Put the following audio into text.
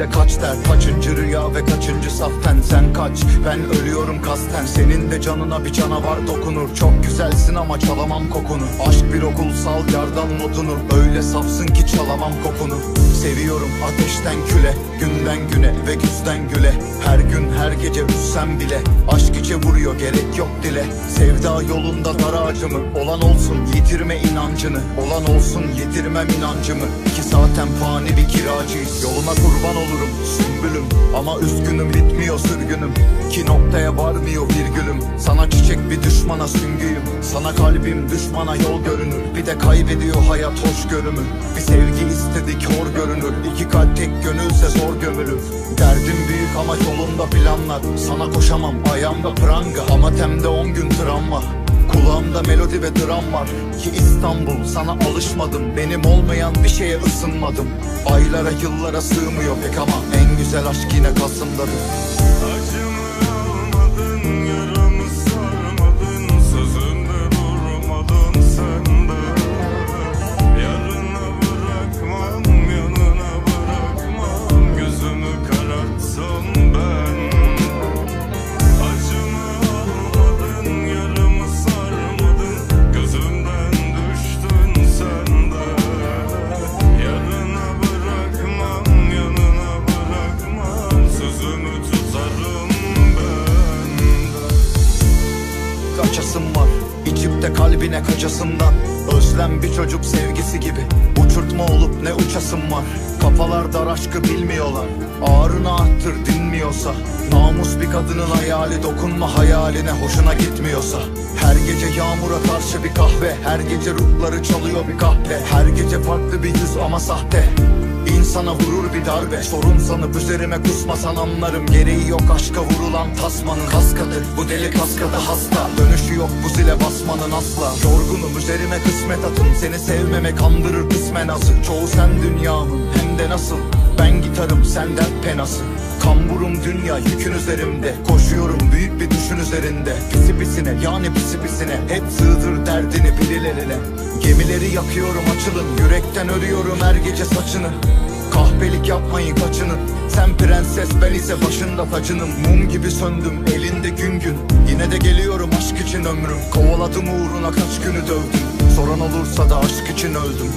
ve kaç der Kaçıncı rüya ve kaçıncı saften Sen kaç? Ben ölüyorum kasten. Senin de canına bir canavar dokunur. Çok güzelsin ama çalamam kokunu. Aşk bir okulsal yardan modunu Öyle safsın ki çalamam kokunu. Seviyorum ateşten küle Günden güne ve güzden güle. Her gün her gece üssem bile. Aşk vuruyor gerek yok dile. Sevda yolunda dar Olan olsun yitirme inancını. Olan olsun yitirmem inancımı. Ki zaten fani bir kiracıyız. Yoluna kurban olurum sümbülüm. Ama üzgünüm bitmiyor sürgünüm. Ki noktaya varmıyor virgülüm. Sana çiçek bir düşmana süngüyüm Sana kalbim düşmana yol görünür. Bir de kaybediyor hayat hoş görümü Bir sevgi istedik hor görünür. İki kalp tek gönülse zor gömülür. Derdim büyük ama yolunda planlar. Sana koşamam ayağımda pranga. Ama temde on gün travma Kulağımda melodi ve dram var. Ki İstanbul sana alışmadım. Benim olmayan bir şeye ısınmadım. Aylara yıllara sığmıyor pek ama En güzel aşk yine Kasım'dadır. Acımı Kaçasım var. İçip de kalbine kaçasımdan Özlem bir çocuk sevgisi gibi. Uçurtma olup ne uçasım var. Kafalar dar aşkı bilmiyorlar. Ağrını arttır dinmiyorsa. Namus bir kadının hayali Dokunma hayaline hoşuna gitmiyorsa. Her gece yağmura karşı bir kahve. Her gece ruhları çalıyor bir kahve Her gece farklı bir yüz ama sahte İnsana vurur bir darbe. Sorun sanıp üzerime kusmasan anlarım. Gereği yok aşka vurulan tasmanın. Kaskadır bu deli kaskada hasta. Dönüşü yok bu zile basmanın asla. Yorgunum üzerime kısmet atın. Seni sevmeme kandırır kısmen azı Çoğu sen dünyamın hem de nasıl? Ben gitarım senden penası Kamburum dünya yükün üzerimde. Koşuyorum büyük bir düşün üzerinde. Pisi pisine yani pisi pisine. Hep sığdır derdini birilerine Gemileri yakıyorum açılın. Yürekten örüyorum her gece saçını Kahpelik yapmayın kaçının. Sen prenses ben ise başında tacınım. Mum gibi söndüm elinde gün gün. Yine de geliyorum aşk için ömrüm. Kovaladım uğruna kaç günü dövdüm. Soran olursa da aşk için öldüm